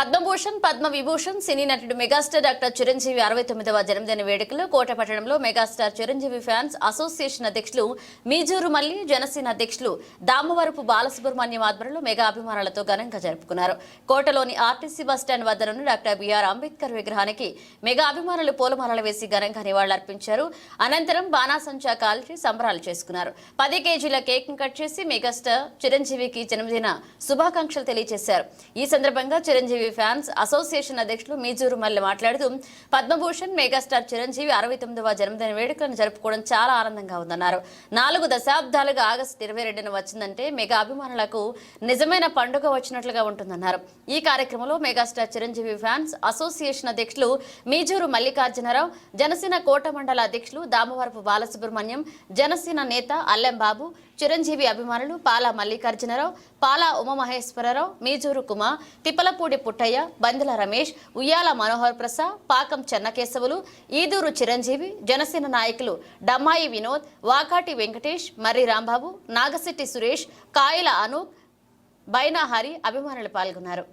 పద్మభూషణ్ పద్మ విభూషణ్ సినీ నటుడు megastar doctor Chiranjeevi అరవై తొమ్మిదవ జన్మదిన వేడుకలు కోట పట్టణంలో మెగాస్టార్ చిరంజీవి ఫ్యాన్స్ అసోసియేషన్ అధ్యక్షులు మీజూరు మల్లి జనసేన అధ్యక్షులు దామవరపు బాలసుబ్రహ్మణ్యం ఆధ్వర్యంలో మెగా అభిమానులతో ఘనంగా జరుపుకున్నారు. కోటలోని ఆర్టీసీ బస్టాండ్ వద్ద నుండి డాక్టర్ బిఆర్ అంబేద్కర్ విగ్రహానికి మెగా అభిమానులు పూలమాలలు వేసి ఘనంగా నివాళులర్పించారు. అనంతరం బాణాసంచా కాల్చి సంబరాలు చేసుకున్నారు. పది కేజీల కేక్ కట్ చేసి మెగాస్టార్ చిరంజీవికి జన్మదిన శుభాకాంక్షలు తెలియజేశారు. ఈ సందర్భంగా చిరంజీవి ఫ్యాన్స్ అసోసియేషన్ అధ్యక్షులు మీజూరు మల్లి మాట్లాడుతూ పద్మభూషణ్ మెగాస్టార్ చిరంజీవి అరవై తొమ్మిదవ జన్మదిన వేడుకలను జరుపుకోవడం చాలా ఆనందంగా ఉందన్నారు. నాలుగు దశాబ్దాలుగా ఆగస్టు ఇరవై రెండున వచ్చిందంటే మెగా అభిమానులకు నిజమైన పండుగ వచ్చినట్లుగా ఉంటుందన్నారు. ఈ కార్యక్రమంలో మెగాస్టార్ చిరంజీవి ఫ్యాన్స్ అసోసియేషన్ అధ్యక్షులు మీజూరు మల్లికార్జునరావు జనసేన కోట మండల అధ్యక్షులు దామవరపు బాలసుబ్రహ్మణ్యం జనసేన నేత అల్లెం బాబు చిరంజీవి అభిమానులు పాల మల్లికార్జునరావు పాల ఉమామహేశ్వరరావు మీజూరు కుమ తిప్పలపూడి పుట్టయ్య బందెల రమేష్ ఉయ్యాల మనోహర్ ప్రసాద్ పాకం చెన్నకేశవులు ఈదూరు చిరంజీవి జనసేన నాయకులు డమ్మాయి వినోద్ వాకాటి వెంకటేష్ మర్రి రాంబాబు నాగశెట్టి సురేష్ కాయల అనూప్ బైనా హరి అభిమానులు పాల్గొన్నారు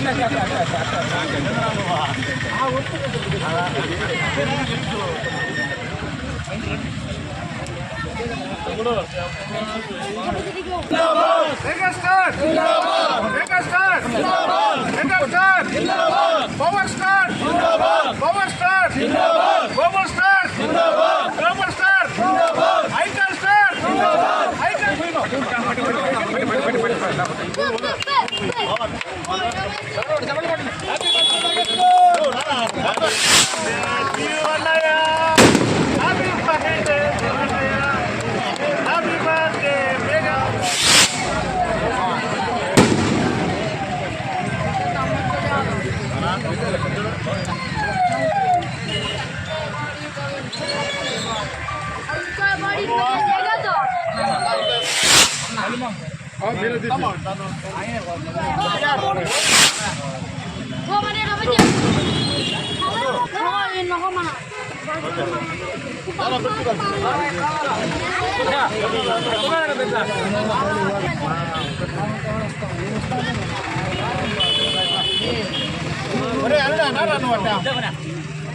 megastar megastar megastar power star power star power star power star ஒரே அல்ல நான் ஒட்டா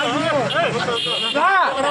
Ayo, ayo, ayo,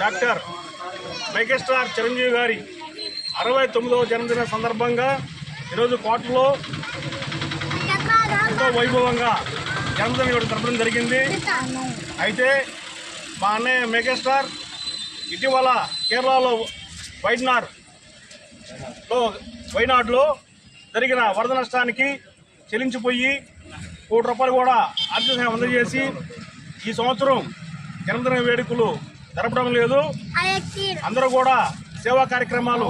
doctor megastar Chiranjeevi గారి అరవై తొమ్మిదవ జన్మదిన సందర్భంగా ఈరోజు కోటలో ఎంతో వైభవంగా జన్మదిన జరపడం జరిగింది. అయితే మా అన్నయ్య మెగాస్టార్ ఇటీవల కేరళలో వైద్యనార్ వైనాడ్లో వైనాడులో జరిగిన వరద నష్టానికి చెల్లించిపోయి కోటి రూపాయలు కూడా ఆర్థిక సహాయం అందజేసి ఈ సంవత్సరం జన్మదిన వేడుకలు జరపడం లేదు. అందరూ కూడా సేవా కార్యక్రమాలు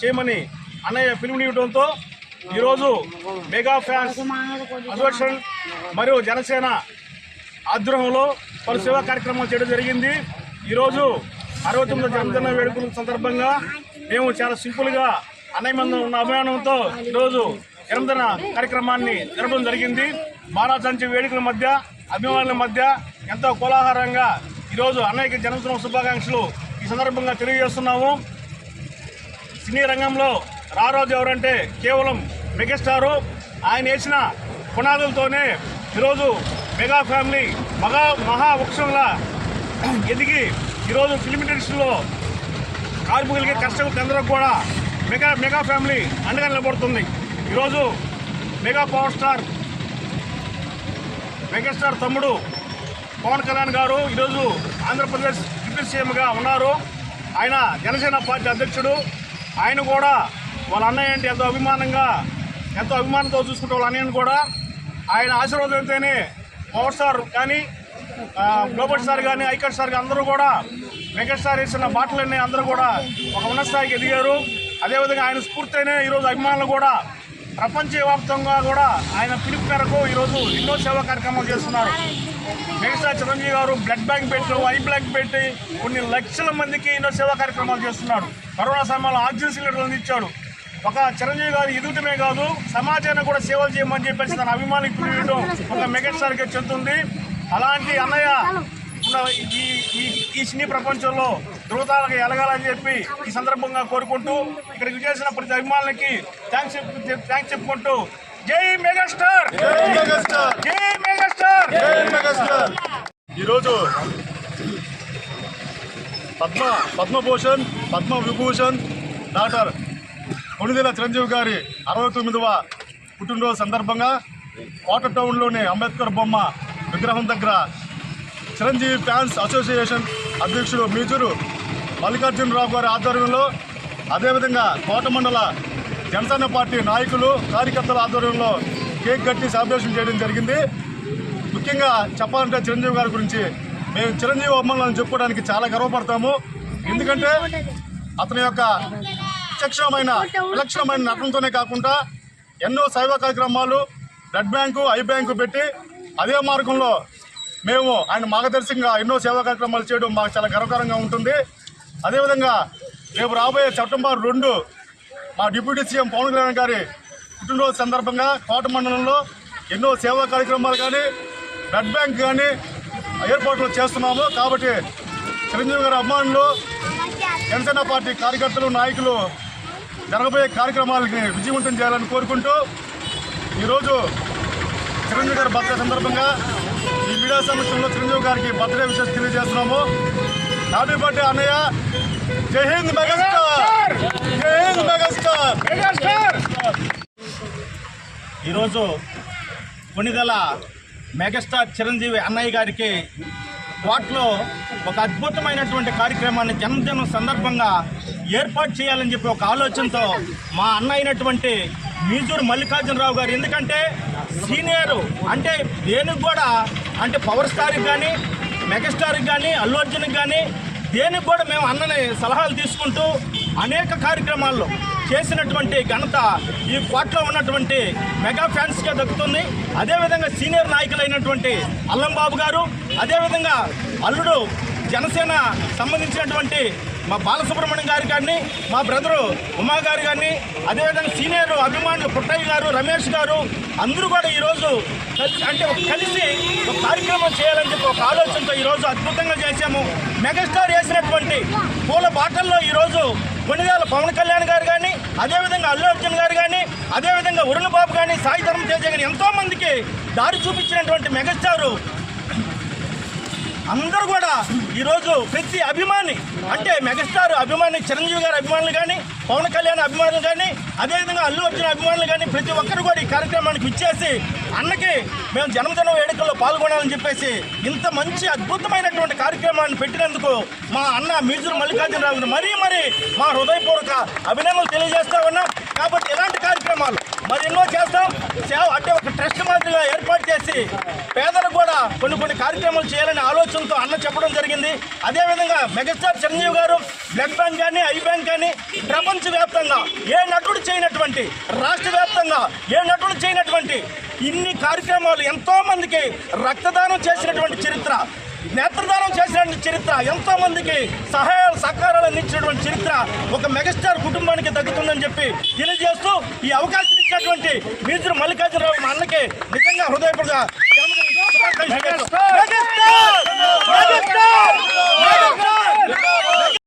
చేయమని అన్నయ్య పిలుపునివ్వడంతో ఈరోజు మెగా ఫ్యాన్స్ అసోసియేషన్ మరియు జనసేన ఆధ్వర్యంలో పలు సేవా కార్యక్రమాలు చేయడం జరిగింది. ఈరోజు అరవై తొమ్మిది జన్మదిన వేడుకల సందర్భంగా మేము చాలా సింపుల్గా అన్నయ్య మంది ఉన్న అభిమానంతో ఈరోజు జన్మదిన కార్యక్రమాన్ని జరపడం జరిగింది. మారాచంచి వేడుకల మధ్య అభిమానుల మధ్య ఎంతో కోలాహలంగా ఈరోజు అన్నయ్యకి జన్మదిన శుభాకాంక్షలు ఈ సందర్భంగా తెలియజేస్తున్నాము. సినీ రంగంలో రారాజు ఎవరంటే కేవలం మెగాస్టారు. ఆయన వేసిన పునాదులతోనే ఈరోజు మెగా ఫ్యామిలీ మగా మహావృక్షంలా ఎదిగి ఈరోజు ఫిల్మ్ ఇండస్ట్రీలో కార్మికులకి కష్టపడి అందరూ కూడా మెగా మెగా ఫ్యామిలీ అండగా నిలబడుతుంది. ఈరోజు మెగా పవర్ స్టార్ మెగాస్టార్ తమ్ముడు పవన్ కళ్యాణ్ గారు ఈరోజు ఆంధ్రప్రదేశ్ డిప్యూటీ సీఎంగా ఉన్నారు. ఆయన జనసేన పార్టీ అధ్యక్షుడు. ఆయన కూడా వాళ్ళ అన్నయ్య అంటే ఎంతో అభిమానంగా ఎంతో అభిమానంతో చూసుకుంటే వాళ్ళ అన్నయ్యని కూడా ఆయన ఆశీర్వాదంతోనే పవర్ స్టార్ కానీ గ్లోబల్ స్టార్ కానీ ఐకాన్ స్టార్ కానీ అందరూ కూడా మెగాస్టార్ వేసిన బాటలన్నీ అందరూ కూడా ఒక ఉన్నత స్థాయికి ఎదిగారు. అదేవిధంగా ఆయన స్ఫూర్తినే ఈరోజు అభిమానులు కూడా ప్రపంచవ్యాప్తంగా కూడా ఆయన పిలుపు మేరకు ఈరోజు ఎన్నో సేవా కార్యక్రమాలు చేస్తున్నారు. మిగతా చిరంజీవి గారు బ్లడ్ బ్యాంక్ పెట్టి ఐ బ్లాక్ పెట్టి కొన్ని లక్షల మందికి ఎన్నో సేవా కార్యక్రమాలు చేస్తున్నాడు కరోనా సమయంలో ఆక్సిజన్ సిలిండర్లు అందించాడు ఒక చిరంజీవి గారు ఎదుగుతమే కాదు సమాజాన్ని కూడా సేవలు చేయమని చెప్పేసి తన అభిమానికి పిలియడం ఒక మెగాస్టార్కి చెందుతుంది. అలాంటి అన్నయ్య ఉన్న ఈ ఈ ఈ సినీ ప్రపంచంలో ధృవతాలకు ఎలగాలని చెప్పి ఈ సందర్భంగా కోరుకుంటూ ఇక్కడికి చేసిన ప్రతి అభిమానులకి థ్యాంక్స్ థ్యాంక్స్ చెప్పుకుంటూ జై మెగాస్టార్! జై మెగాస్టార్! ఈరోజు పద్మ పద్మభూషణ్ పద్మ విభూషణ్ డాక్టర్ కొణిదెల చిరంజీవి గారి అరవై తొమ్మిదవ పుట్టినరోజు సందర్భంగా కోట టౌన్లోని అంబేద్కర్ బొమ్మ విగ్రహం దగ్గర చిరంజీవి ఫ్యాన్స్ అసోసియేషన్ అధ్యక్షుడు మీజూరు మల్లికార్జునరావు గారి ఆధ్వర్యంలో అదేవిధంగా కోట మండల జనసేన పార్టీ నాయకులు కార్యకర్తల ఆధ్వర్యంలో కేక్ కట్టి సెలబ్రేషన్ చేయడం జరిగింది. ముఖ్యంగా చెప్పాలంటే చిరంజీవి గారి గురించి మేము చిరంజీవి అభిమానులను చెప్పుకోవడానికి చాలా గర్వపడతాము. ఎందుకంటే అతని యొక్క విచక్షణమైన విలక్షణమైన నటనతోనే కాకుండా ఎన్నో సేవా కార్యక్రమాలు బ్లడ్ బ్యాంకు ఐ బ్యాంకు పెట్టి అదే మార్గంలో మేము ఆయన మార్గదర్శకంగా ఎన్నో సేవా కార్యక్రమాలు చేయడం మాకు చాలా గర్వకరంగా ఉంటుంది. అదేవిధంగా రేపు రాబోయే సెప్టెంబర్ రెండు మా డిప్యూటీ సీఎం పవన్ కళ్యాణ్ గారి పుట్టినరోజు సందర్భంగా కోట మండలంలో ఎన్నో సేవా కార్యక్రమాలు కానీ బ్లడ్ బ్యాంక్ కానీ ఏర్పాట్లు చేస్తున్నాము. కాబట్టి చిరంజీవి గారి అభిమానులు జనసేన పార్టీ కార్యకర్తలు నాయకులు జరగబోయే కార్యక్రమాలని విజయవంతం చేయాలని కోరుకుంటూ ఈరోజు చిరంజీవి గారి బర్త్డే సందర్భంగా ఈ మీడియా సమక్షంలో చిరంజీవి గారికి బర్త్డే విషయం తెలియజేస్తున్నాము. హ్యాపీ బర్త్డే అన్నయ్య జై హింద్ మెగాస్టార్! జై హింద్ మెగాస్టార్! మెగాస్టార్! ఈరోజు కొనిదల మెగాస్టార్ చిరంజీవి అన్నయ్య గారికి వాటిలో ఒక అద్భుతమైనటువంటి కార్యక్రమాన్ని జన్మదినం సందర్భంగా ఏర్పాటు చేయాలని చెప్పి ఒక ఆలోచనతో మా అన్న అయినటువంటి మీజూరు మల్లికార్జునరావు గారు. ఎందుకంటే సీనియర్ అంటే దేనికి కూడా అంటే పవర్ స్టార్కి కానీ మెగాస్టార్కి కానీ అల్లు అర్జున్కి కానీ దేనికి కూడా మేము అన్నని సలహాలు తీసుకుంటూ అనేక కార్యక్రమాల్లో చేసినటువంటి ఘనత ఈ కోట్లో ఉన్నటువంటి మెగా ఫ్యాన్స్గా దక్కుతుంది. అదేవిధంగా సీనియర్ నాయకులైనటువంటి అల్లంబాబు గారు అదేవిధంగా అల్లుడు జనసేన సంబంధించినటువంటి మా బాలసుబ్రహ్మణ్యం గారి కానీ మా బ్రదరు ఉమా గారు కానీ అదేవిధంగా సీనియర్ అభిమానులు పుట్టయ్య గారు రమేష్ గారు అందరూ కూడా ఈరోజు కలిసి అంటే కలిసి ఒక కార్యక్రమం చేయాలని చెప్పి ఒక ఆలోచనతో ఈరోజు అద్భుతంగా చేశాము. మెగాస్టార్ వేసినటువంటి పూల బాటల్లో ఈరోజు గుణిదాల పవన్ కళ్యాణ్ గారు కానీ అదేవిధంగా అల్లు అర్జున్ గారు కానీ అదేవిధంగా ఉరుణబాబు బాబు కానీ సాయి ధర్మ తేజ కానీ ఎంతోమందికి దారి చూపించినటువంటి మెగాస్టారు అందరూ కూడా ఈరోజు ప్రతి అభిమాని అంటే మెగాస్టార్ అభిమాని చిరంజీవి గారి అభిమానులు కానీ పవన్ కళ్యాణ్ అభిమానులు కానీ అదేవిధంగా అల్లు అర్జున్ అభిమానులు కానీ ప్రతి ఒక్కరు కూడా ఈ కార్యక్రమానికి ఇచ్చేసి అన్నకి మేము జన్మదిన వేడుకల్లో పాల్గొనాలని చెప్పేసి ఇంత మంచి అద్భుతమైనటువంటి కార్యక్రమాన్ని పెట్టినందుకు మా అన్న మీజురు మల్లికార్జునరావుని మరీ మరీ మా హృదయపూర్వక అభినందనలు తెలియజేస్తా ఉన్నాం. కాబట్టి ఇలాంటి కార్యక్రమాలు మరి ఎన్నో చేస్తాం సేవ అంటే ఒక ట్రస్ట్ మాదిరి స్టార్గా ఏర్పాటు చేసి పేదలకు కూడా కొన్ని కొన్ని కార్యక్రమాలు చేయాలనే ఆలోచనతో అన్న చెప్పడం జరిగింది. అదేవిధంగా megastar Chiranjeevi garu blood bank కానీ ఐ బ్యాంక్ కానీ ప్రపంచవ్యాప్తంగా ఏ నటుడు చేయనటువంటి రాష్ట్ర వ్యాప్తంగా ఏ నటుడు చేయనటువంటి ఇన్ని కార్యక్రమాలు ఎంతోమందికి రక్తదానం చేసినటువంటి చరిత్ర నేత్రదానం చేసినటువంటి చరిత్ర ఎంతోమందికి సహాయాలు సహాయ సహకారాలు అందించినటువంటి చరిత్ర ఒక మెగాస్టార్ కుటుంబానికి తగ్గుతుందని చెప్పి తెలియజేస్తూ ఈ అవకాశం ఇచ్చినటువంటి మీజురు మల్లికార్జునరావు మా అన్నకి నిజంగా హృదయపూర్వక శుభాకాంక్షలు.